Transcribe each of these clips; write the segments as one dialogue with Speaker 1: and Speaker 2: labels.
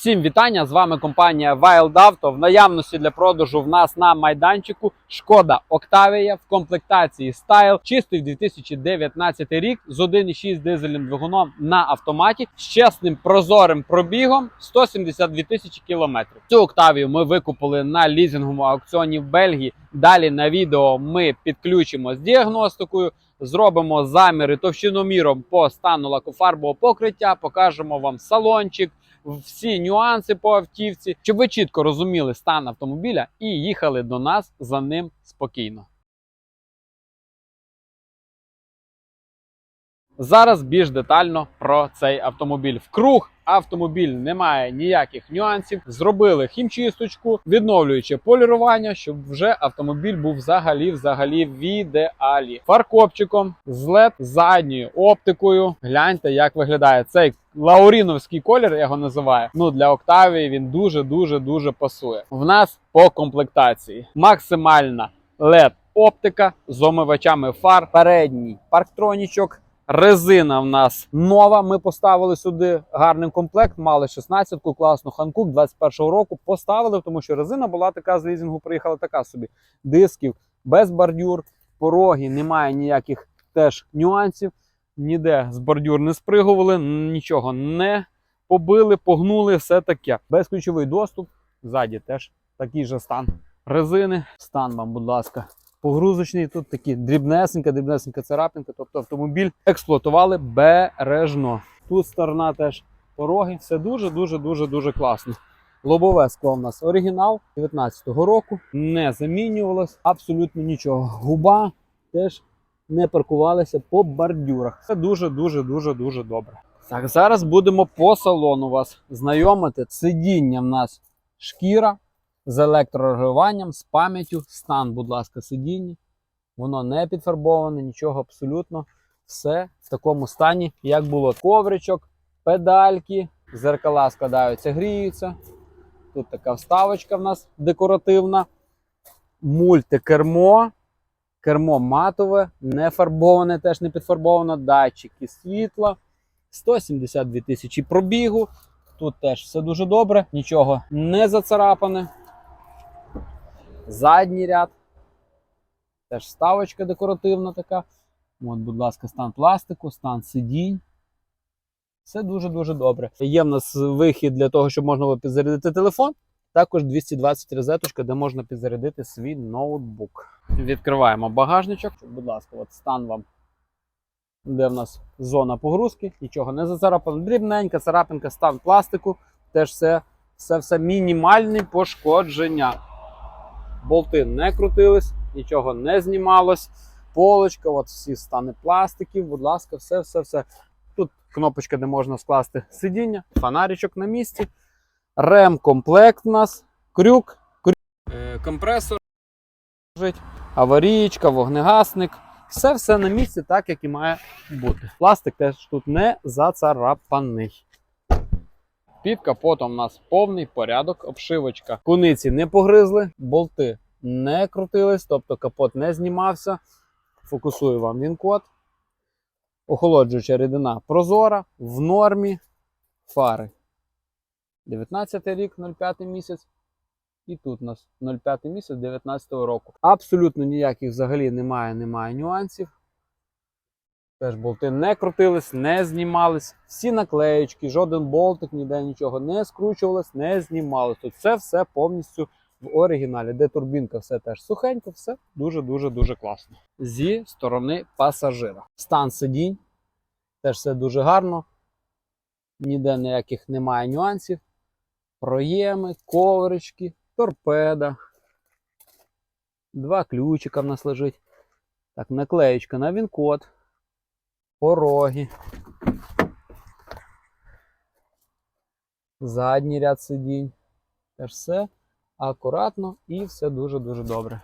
Speaker 1: Всім вітання! З вами компанія Wild Auto. В наявності для продажу в нас на майданчику шкода Octavia в комплектації Style, чистий 2019 рік з 1,6 дизельним двигуном на автоматі з чесним прозорим пробігом 172 тисячі кілометрів. Цю Octavia ми викупили на лізинговому аукціоні в Бельгії. Далі на відео ми підключимо з діагностикою. Зробимо заміри товщиноміром по стану лакофарбового покриття, покажемо вам салончик, всі нюанси по автівці, щоб ви чітко розуміли стан автомобіля і їхали до нас за ним спокійно. Зараз більш детально про цей автомобіль. В круг автомобіль не має ніяких нюансів. Зробили хімчисточку, відновлюючи полірування, щоб вже автомобіль був взагалі взагалі в ідеалі. Фаркопчиком з LED задньою оптикою. Гляньте, як виглядає цей лауріновський колір, я його називаю. Ну для Октавії він дуже дуже дуже пасує. В нас по комплектації максимальна LED оптика з омивачами фар, передній парктронічок. Резина в нас нова. Ми поставили сюди гарний комплект. Мали 16-ку класну Ханкук 21-го року. Поставили, тому що резина була така з лізінгу, приїхала така собі. Дисків без бордюр, пороги, немає ніяких теж нюансів. Ніде з бордюр не спригували, нічого не побили, погнули, все таке. Безключовий доступ. Ззаді теж такий же стан резини. Стан вам, будь ласка, погрузочний. Тут такі дрібнесенька, дрібнесенька царапинка. Тобто автомобіль експлуатували бережно. Тут сторона теж пороги. Все дуже, дуже, дуже, класно. Лобове скло у нас оригінал 19-го року. Не замінювалось абсолютно нічого. Губа теж не паркувалися по бордюрах. Це дуже, дуже, дуже, дуже добре. Так, зараз будемо по салону вас знайомити. Сидіння в нас шкіра з електрорегулюванням, з пам'яттю. Стан, будь ласка, сидіння. Воно не підфарбоване, нічого абсолютно. Все в такому стані, як було. Ковричок, педальки, зеркала складаються, гріються. Тут така вставочка в нас декоративна. Мультикермо. Кермо матове, не фарбоване, теж не підфарбоване. Датчики світла. 172 тисячі пробігу. Тут теж все дуже добре, нічого не зацарапане. Задній ряд. Теж вставочка декоративна така. От, будь ласка, стан пластику, стан сидінь. Все дуже-дуже добре. Є в нас вихід для того, щоб можна було підзарядити телефон. Також 220 розеточка, де можна підзарядити свій ноутбук. Відкриваємо багажничок. Будь ласка, от стан вам, де в нас зона погрузки, нічого не зацарапано. Дрібненька царапинка, стан пластику. Теж все, все, все мінімальні пошкодження. Болти не крутились, нічого не знімалось. Полочка, от всі стани пластиків, будь ласка, все, все, все. Тут кнопочка, де можна скласти сидіння, фонаричок на місці. Ремкомплект у нас, крюк, крюк. Е, компресор, аварієчка, вогнегасник. Все все на місці, так як і має бути. Пластик теж тут не зацарапаний. Під капотом у нас повний порядок, обшивочка. Куниці не погризли, болти не крутились, тобто капот не знімався. Фокусую вам він код. Охолоджуюча рідина прозора, в нормі. Фари 19 рік, 05 місяць. І тут у нас 05 місяць 19 року. Абсолютно ніяких взагалі немає, немає нюансів. Теж болти не крутились, не знімались. Всі наклеєчки, жоден болтик, ніде нічого не скручувалось, не знімалось. Тут це все повністю в оригіналі, де турбінка, все теж сухенько, все дуже-дуже дуже класно. Зі сторони пасажира. Стан сидінь. Теж все дуже гарно. Ніде ніяких немає нюансів. Проєми, коврички, торпеда. Два ключика в нас лежить. Так, наклеєчка на він-код. Пороги. Задній ряд сидінь. Теж все акуратно і все дуже-дуже добре.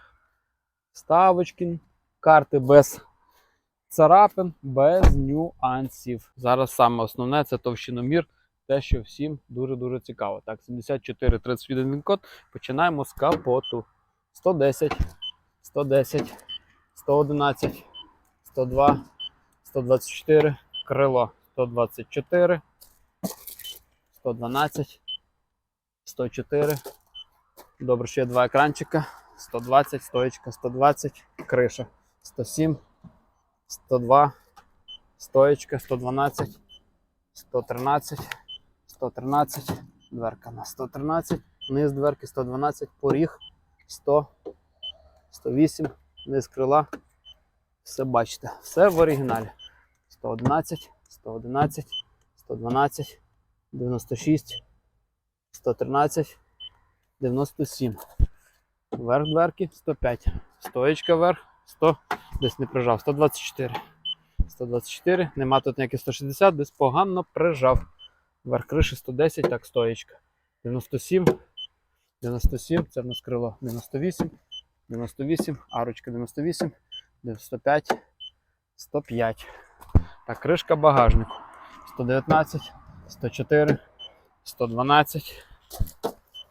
Speaker 1: Ставочки, карти без царапин, без нюансів. Зараз саме основне це товщиномір, те, що всім дуже-дуже цікаво. Так, 7431 він код. Починаємо з капоту. 110, 110, 111, 102, 124, крило 124, 112, 104. Добре, що є два екранчика. 120, стоечка, 120, криша. 107, 102, стоечка, 112, 113, 113, дверка на 113, низ дверки 112, поріг 100, 108, низ крила. Все бачите, все в оригіналі. 111, 111, 112, 96, 113, 97. Верх дверки 105. Стоечка вверх 100. Десь не прижав. 124. 124. Нема тут ніяких 160, десь погано прижав. Верх криші 110, так, стоечка. 97. 97. Це в нас крило 98. 98. Арочка 98. 95. 105. Так, кришка багажнику. 119, 104, 112,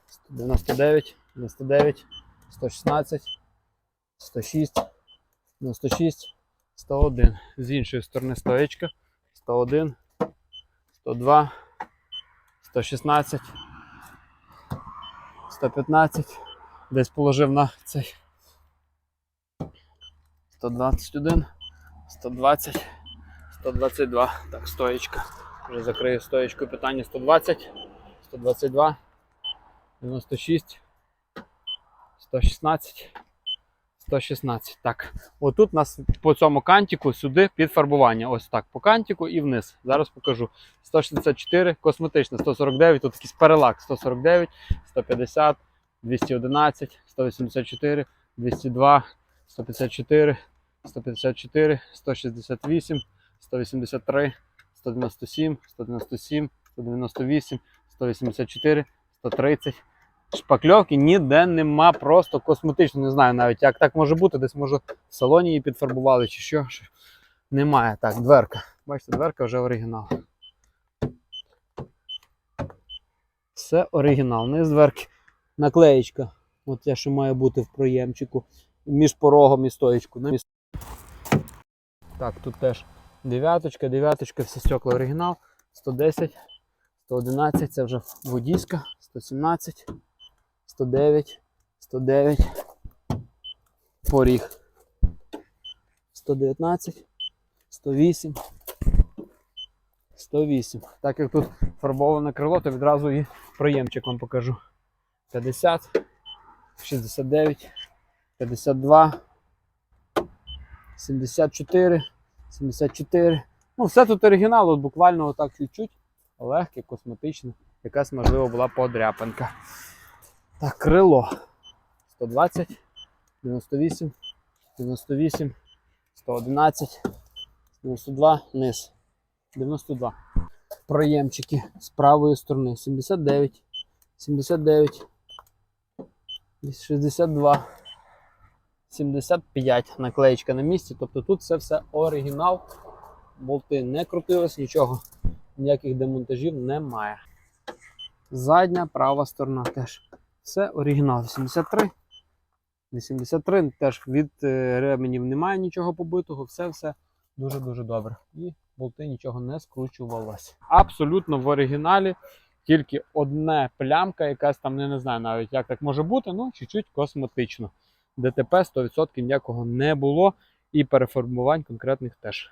Speaker 1: 199, 99, 116, 106, 96, 101. З іншої сторони стоечка. 101, 102, 116, 115. Десь положив на цей 121, 120, 122. Так, стоечка. Вже закрию стоечку питання 120, 122, 96, 116, 116. Так, отут у нас по цьому кантику сюди підфарбування. Ось так, по кантику і вниз. Зараз покажу. 164, косметичне, 149, тут якийсь перелак 149, 150, 211, 184, 202, 154, 154, 168, 183, 197, 197, 198, 184, 130. Шпакльовки ніде нема, просто косметично. Не знаю навіть, як так може бути. Десь може в салоні її підфарбували чи що. Немає. Так, дверка. Бачите, дверка вже оригінал. Все оригінал. Низ дверки. Наклеєчка. От те, що має бути в проємчику. Між порогом і стоєчку. Так, тут теж дев'яточка, дев'яточка, всі стекла оригінал. 110, 111, це вже водійська, 117, 109, 109, поріг. 119, 108, 108. Так як тут фарбоване крило, то відразу і проємчик вам покажу. 50, 69, 52, 74, 74. Ну, все тут оригінал, от буквально отак чуть-чуть. Легке, косметичне. Якась, можливо, була подряпинка. Так, крило. 120, 98, 98, 111, 92, низ. 92. Проємчики з правої сторони. 79, 79, 62, 75. Наклеєчка на місці. Тобто тут це все оригінал. Болти не крутились, нічого, ніяких демонтажів немає. Задня права сторона теж. Все оригінал. 83. 83 теж від е, ременів немає нічого побитого, все все дуже-дуже добре. І болти нічого не скручувалось. Абсолютно в оригіналі. Тільки одна плямка, якась там, не, не знаю навіть, як так може бути, ну чуть-чуть косметично. ДТП 100% ніякого не було, і переформувань конкретних теж.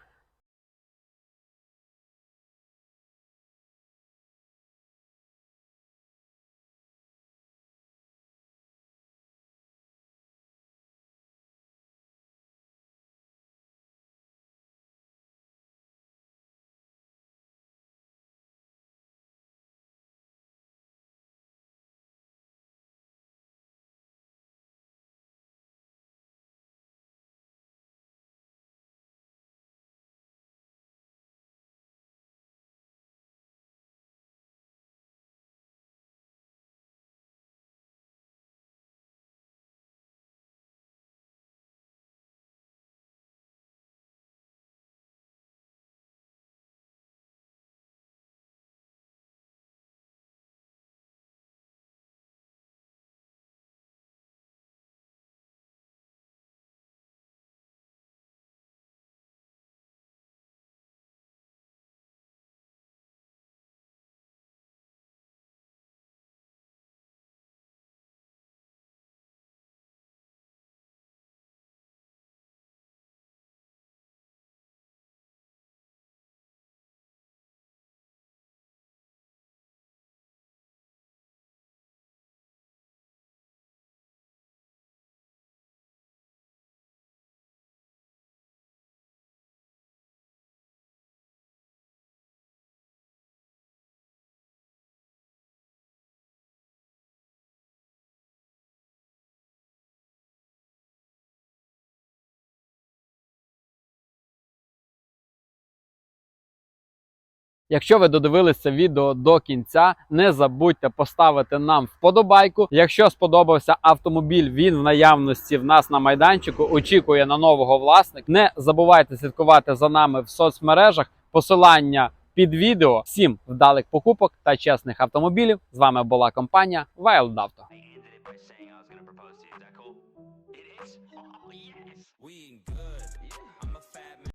Speaker 1: Якщо ви додивилися відео до кінця, не забудьте поставити нам вподобайку. Якщо сподобався автомобіль, він в наявності в нас на майданчику. Очікує на нового власника. Не забувайте слідкувати за нами в соцмережах. Посилання під відео. Всім вдалих покупок та чесних автомобілів. З вами була компанія Wild Auto.